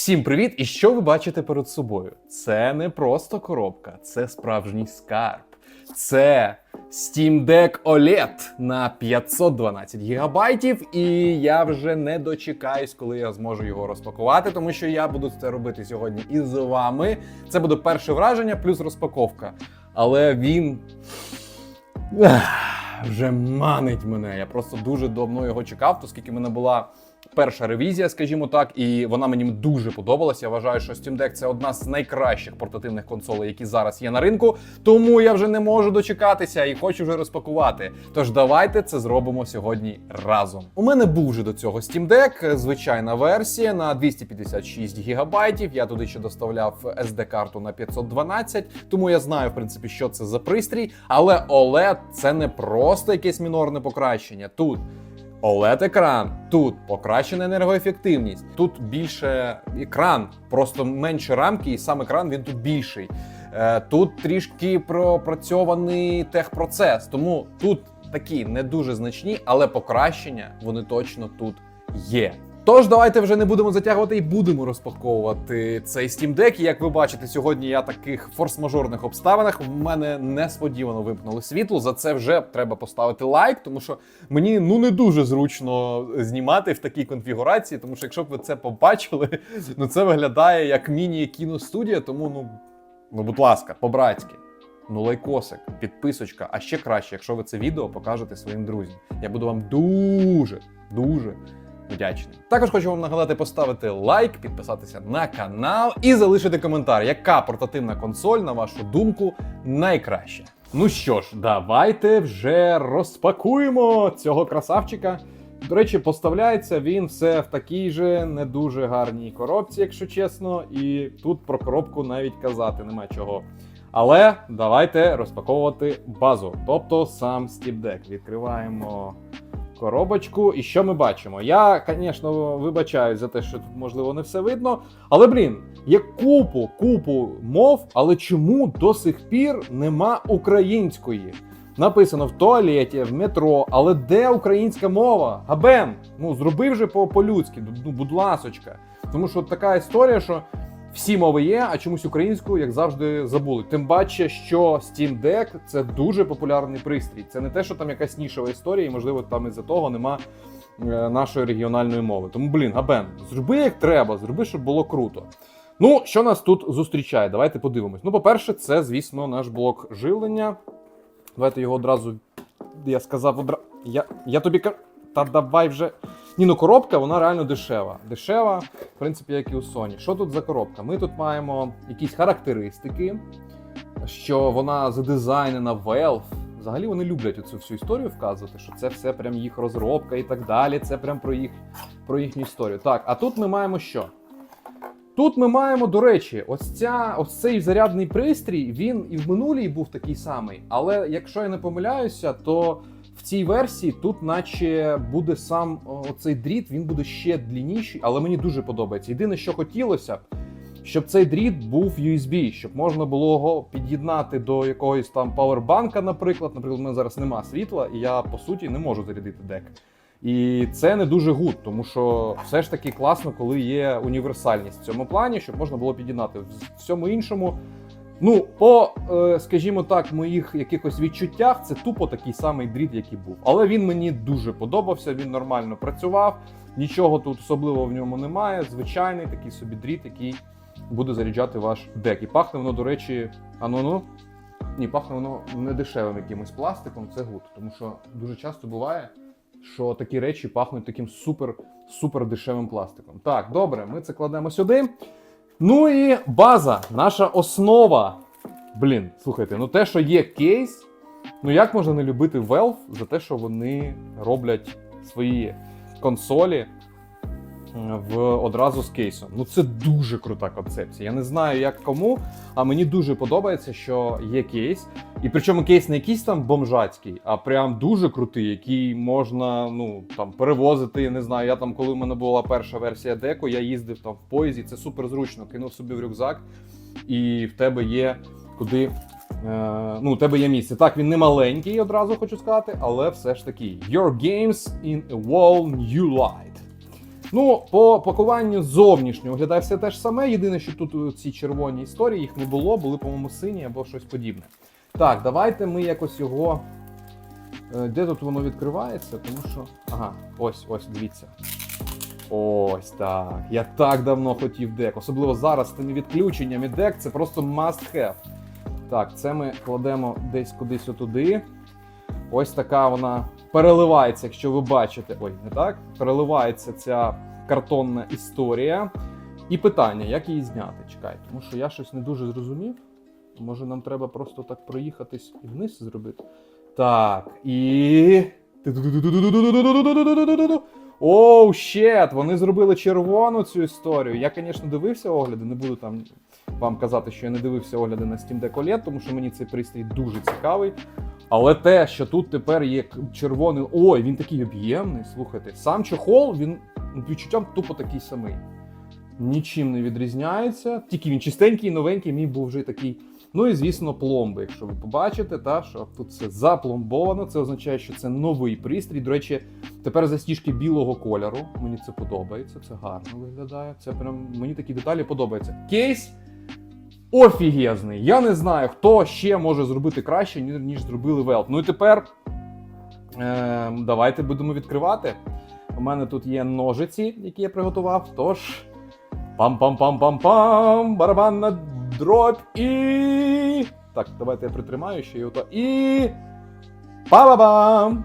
Всім привіт! І що ви бачите перед собою? Це не просто коробка, це справжній скарб. Це Steam Deck OLED на 512 гігабайтів, і я вже не дочекаюсь, коли я зможу його розпакувати, тому що я буду це робити сьогодні із вами. Це буде перше враження плюс розпаковка. Але він вже манить мене. Я просто дуже давно його чекав, оскільки мене була перша ревізія, скажімо так, і вона мені дуже подобалася. Я вважаю, що Steam Deck це одна з найкращих портативних консолей, які зараз є на ринку. Тому я вже не можу дочекатися і хочу вже розпакувати. Тож давайте це зробимо сьогодні разом. У мене був вже до цього Steam Deck, звичайна версія на 256 гігабайтів. Я туди ще доставляв SD-карту на 512, тому я знаю, в принципі, що це за пристрій. Але OLED це не просто якесь мінорне покращення. Тут oled екран тут покращена енергоефективність, тут більше екран, просто менше рамки, і сам екран він тут більший. Е, Тут трішки пропрацьований техпроцес, тому тут такі не дуже значні, але покращення вони точно тут є. Тож давайте вже не будемо затягувати і будемо розпаковувати цей Steam Deck. І як ви бачите, сьогодні я таких форс-мажорних обставинах в мене несподівано вимкнули світло. За це вже треба поставити лайк, тому що мені ну не дуже зручно знімати в такій конфігурації, тому що якщо б ви це побачили, ну це виглядає як міні-кіностудія. Тому ну, ну будь ласка, по-братськи. Ну, лайкосик, підписочка, а ще краще, якщо ви це відео покажете своїм друзям. Я буду вам дуже, дуже вдячний. Також хочу вам нагадати поставити лайк, підписатися на канал і залишити коментар, яка портативна консоль, на вашу думку, найкраща. Ну що ж, давайте вже розпакуємо цього красавчика. До речі, поставляється він все в такій же не дуже гарній коробці, якщо чесно, і тут про коробку навіть казати нема чого. Але давайте розпаковувати базу, тобто сам Deck. Відкриваємо коробочку. І що ми бачимо? Я, звісно, вибачаюсь за те, що тут можливо не все видно. Але блін, є купу, купу мов, але чому до сих пір нема української? Написано в туалеті, в метро, але де українська мова? Габен, ну зроби вже по- по-людськи, ну, будь ласочка. Тому що така історія, що всі мови є, а чомусь українську, як завжди, забули. Тим паче, що Steam Deck це дуже популярний пристрій. Це не те, що там якась нішова історія, і можливо там із-за того нема е, нашої регіональної мови. Тому, блін, Габен, зроби як треба, зроби, щоб було круто. Ну, що нас тут зустрічає? Давайте подивимось. Ну, по-перше, це, звісно, наш блок живлення. Давайте його одразу. Я сказав одразу. Я, я тобі кажу. Та давай вже. Ні, ну коробка, вона реально дешева. Дешева, в принципі, як і у Sony. Що тут за коробка? Ми тут маємо якісь характеристики, що вона задизайнена Valve. Взагалі вони люблять оцю всю історію вказувати, що це все прям їх розробка і так далі. Це прям про їх про їхню історію. Так, а тут ми маємо що? Тут ми маємо, до речі, ось ця, ось цей зарядний пристрій, він і в минулій був такий самий. Але якщо я не помиляюся, то в цій версії тут, наче буде сам оцей дріт, він буде ще длінніший, але мені дуже подобається. Єдине, що хотілося б, щоб цей дріт був USB, щоб можна було його під'єднати до якогось там павербанка, наприклад. Наприклад, у мене зараз нема світла, і я по суті не можу зарядити дек. І це не дуже гуд, тому що все ж таки класно, коли є універсальність в цьому плані, щоб можна було під'єднати в всьому іншому. Ну, по, е, скажімо так, моїх якихось відчуттях, це тупо такий самий дріт, який був. Але він мені дуже подобався, він нормально працював. Нічого тут особливого в ньому немає. Звичайний такий собі дріт, який буде заряджати ваш дек. І пахне воно, до речі, а ну. Ні, пахне воно не дешевим якимось пластиком, це гуд. Тому що дуже часто буває, що такі речі пахнуть таким супер супер дешевим пластиком. Так, добре, ми це кладемо сюди. Ну і база, наша основа. Блін, слухайте, ну те, що є кейс, ну як можна не любити Valve за те, що вони роблять свої консолі в одразу з кейсом. Ну це дуже крута концепція. Я не знаю, як кому, а мені дуже подобається, що є кейс. І причому кейс не якийсь там бомжацький, а прям дуже крутий, який можна ну там перевозити. Я не знаю. Я там, коли в мене була перша версія деку, я їздив там в поїзді. Це супер зручно. Кинув собі в рюкзак, і в тебе є куди. Е, ну, у тебе є місце. Так, він не маленький, одразу хочу сказати, але все ж таки. Your games in a wall new light. Ну, по пакуванню зовнішньо виглядає все те ж саме. Єдине, що тут ці червоні історії їх не було, були, по-моєму, сині або щось подібне. Так, давайте ми якось його. Е, Де тут воно відкривається? Тому що. Ага, ось, ось, дивіться. Ось так. Я так давно хотів дек. Особливо зараз з тими відключеннями дек це просто must have. Так, це ми кладемо десь кудись отуди. Ось така вона переливається, якщо ви бачите. Ой, не так. Переливається ця картонна історія. І питання, як її зняти? Чекай, тому що я щось не дуже зрозумів. Може, нам треба просто так проїхатись і вниз зробити. Так, і. Оу, щет! Вони зробили червону цю історію. Я, звісно, дивився огляди, не буду там вам казати, що я не дивився огляди на Steam Deck OLED, тому що мені цей пристрій дуже цікавий. Але те, що тут тепер є червоний. Ой, він такий об'ємний. Слухайте, сам чохол, він відчуттям тупо такий самий. Нічим не відрізняється. Тільки він чистенький, новенький, мій був вже такий. Ну і звісно, пломби. Якщо ви побачите, та що тут все запломбовано, це означає, що це новий пристрій. До речі, тепер застіжки білого кольору. Мені це подобається, це гарно виглядає. Це прям мені такі деталі подобаються. Кейс офігезний. Я не знаю, хто ще може зробити краще, ніж зробили Valve. Ну і тепер е, давайте будемо відкривати. У мене тут є ножиці, які я приготував. Тож. Пам-пам-пам-пам-пам! Барабанна дробь і. Так, давайте я притримаю ще й ото. І. Па-ба-бам!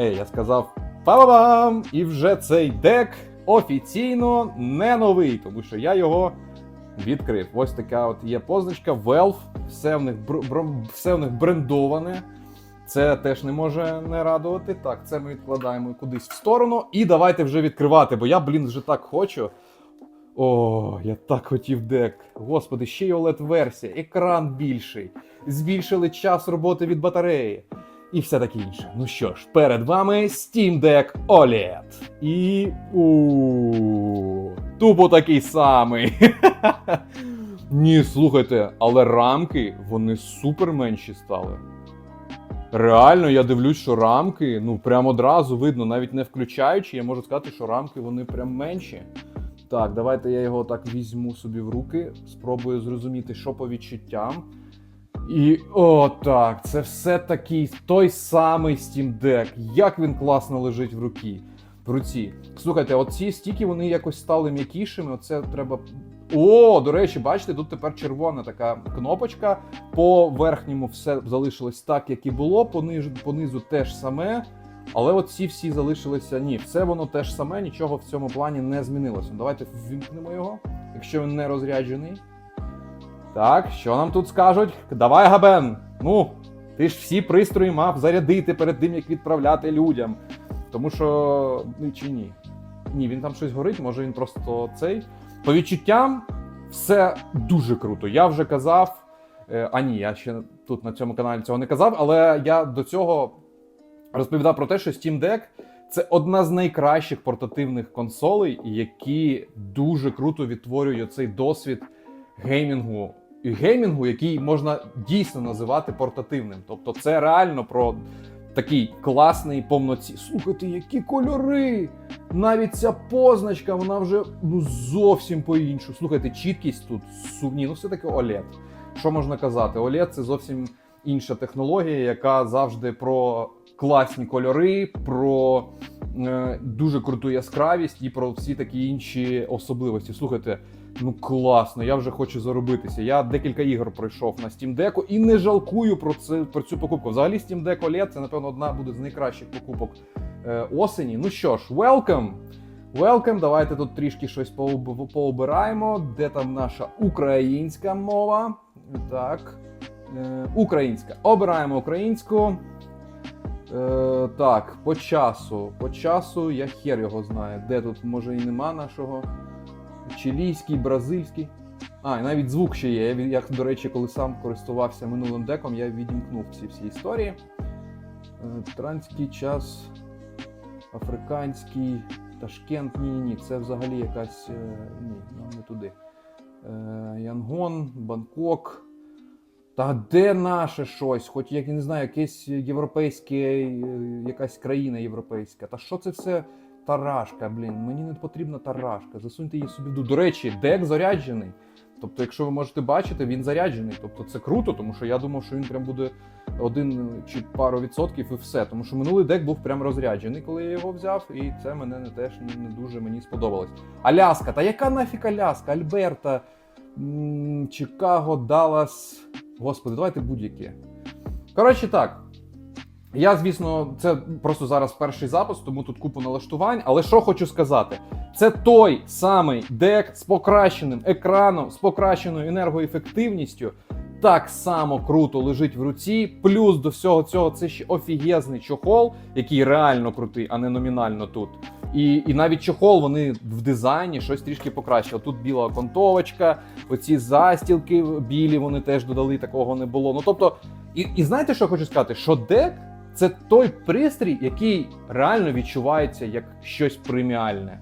Ей, я сказав па-ба-бам! І вже цей дек офіційно не новий, тому що я його відкрив. Ось така от є позначка Valve, все в них, все в них брендоване. Це теж не може не радувати. Так, це ми відкладаємо кудись в сторону. І давайте вже відкривати, бо я, блін, вже так хочу. О, я так хотів дек. Господи, ще й OLED-версія, екран більший, збільшили час роботи від батареї. І все таке інше. Ну що ж, перед вами Steam Deck OLED. І. у Тупо такий самий. Ні, слухайте, але рамки вони супер менші стали. Реально, я дивлюсь, що рамки, ну прям одразу видно, навіть не включаючи, я можу сказати, що рамки вони прям менші. Так, давайте я його так візьму собі в руки, спробую зрозуміти, що по відчуттям. І о, так, це все такий той самий Steam Deck. Як він класно лежить в руці. В руці. Слухайте, оці стіки вони якось стали м'якішими. Оце треба. О, до речі, бачите, тут тепер червона така кнопочка. По верхньому все залишилось так, як і було. Понизу, понизу теж саме. Але от ці всі залишилися. Ні, все воно теж саме, нічого в цьому плані не змінилося. Ну, Давайте ввімкнемо його, якщо він не розряджений. Так, що нам тут скажуть? Давай, Габен! Ну, ти ж всі пристрої мав зарядити перед тим, як відправляти людям. Тому що. Ну, чи ні? Ні, він там щось горить, може він просто цей. По відчуттям, все дуже круто. Я вже казав. е, А ні, я ще тут на цьому каналі цього не казав, але я до цього розповідав про те, що Steam Deck це одна з найкращих портативних консолей, які дуже круто відтворюють цей досвід геймінгу. Геймінгу, який можна дійсно називати портативним. Тобто, це реально про такий класний повноці. Слухайте, які кольори! Навіть ця позначка, вона вже ну зовсім по-іншу. Слухайте, чіткість тут су- Ні, ну все таки OLED. Що можна казати? OLED це зовсім інша технологія, яка завжди про класні кольори, про е, дуже круту яскравість і про всі такі інші особливості. Слухайте, ну класно, я вже хочу заробитися. Я декілька ігор пройшов на Steam Deck і не жалкую про це про цю покупку. Взагалі, Steam Deck OLED це напевно одна буде з найкращих покупок е, осені. Ну що ж, welcome! Welcome, давайте тут трішки щось поубираємо. Де там наша українська мова? Так. Е, українська. Обираємо українську. Е, так, по часу. По часу я хер його знаю. Де тут може і нема нашого. Чилійський, бразильський. А, і навіть звук ще є. Я, до речі, коли сам користувався минулим деком, я відімкнув ці всі історії. Е, Транський час, африканський, Ташкент, ні, ні, це взагалі якась. е, Ні, нам не туди. Е, Янгон, Бангкок. Та де наше щось? Хоч як я не знаю, якесь європейське, якась країна європейська. Та що це все тарашка, блін. Мені не потрібна тарашка. Засуньте її собі. До речі, дек заряджений. Тобто, якщо ви можете бачити, він заряджений. Тобто це круто, тому що я думав, що він прям буде один чи пару відсотків і все. Тому що минулий дек був прям розряджений, коли я його взяв, і це мене не теж не, дуже мені сподобалось. Аляска, та яка нафіг Аляска? Альберта, Чикаго, Даллас. Господи, давайте будь-які. Коротше так. Я, звісно, це просто зараз перший запис, тому тут купу налаштувань. Але що хочу сказати, це той самий дек з покращеним екраном, з покращеною енергоефективністю. Так само круто лежить в руці. Плюс до всього цього це ще офігезний чохол, який реально крутий, а не номінально тут. І, і навіть чохол вони в дизайні щось трішки покращили. Тут біла окантовочка, оці застілки білі вони теж додали, такого не було. Ну тобто, і, і знаєте, що я хочу сказати? Що дек це той пристрій, який реально відчувається як щось преміальне.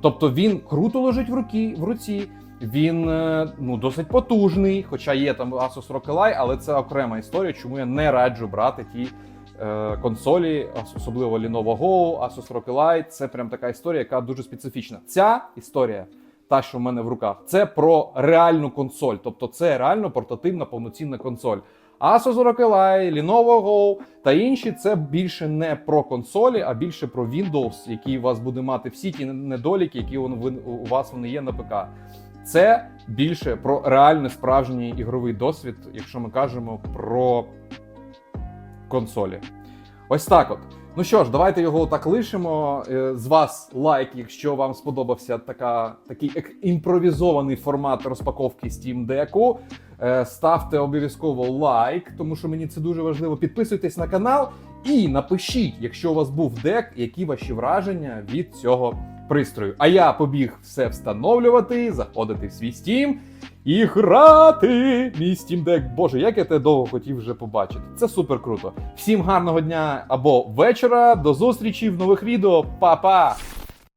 Тобто він круто лежить в руки, в руці. Він е, ну досить потужний, хоча є там Asus ROG Ally, але це окрема історія, чому я не раджу брати ті е, консолі, особливо Lenovo Go, Asus ROG Ally. Це прям така історія, яка дуже специфічна. Ця історія, та що в мене в руках, це про реальну консоль, тобто це реально портативна повноцінна консоль. Asus Ally, Lenovo Go та інші це більше не про консолі, а більше про Windows, який у вас буде мати всі ті недоліки, які у вас вони є на ПК. Це більше про реальний справжній ігровий досвід, якщо ми кажемо про консолі. Ось так от. Ну що ж, давайте його так лишимо. Е, З вас лайк, якщо вам сподобався така, такий імпровізований формат розпаковки Steam Deck. Е, Ставте обов'язково лайк, тому що мені це дуже важливо. Підписуйтесь на канал і напишіть, якщо у вас був дек, які ваші враження від цього пристрою. А я побіг все встановлювати, заходити в свій Steam і грати. Мій Deck. Боже, як я те довго хотів вже побачити. Це супер круто. Всім гарного дня або вечора. До зустрічі в нових відео. Па-па!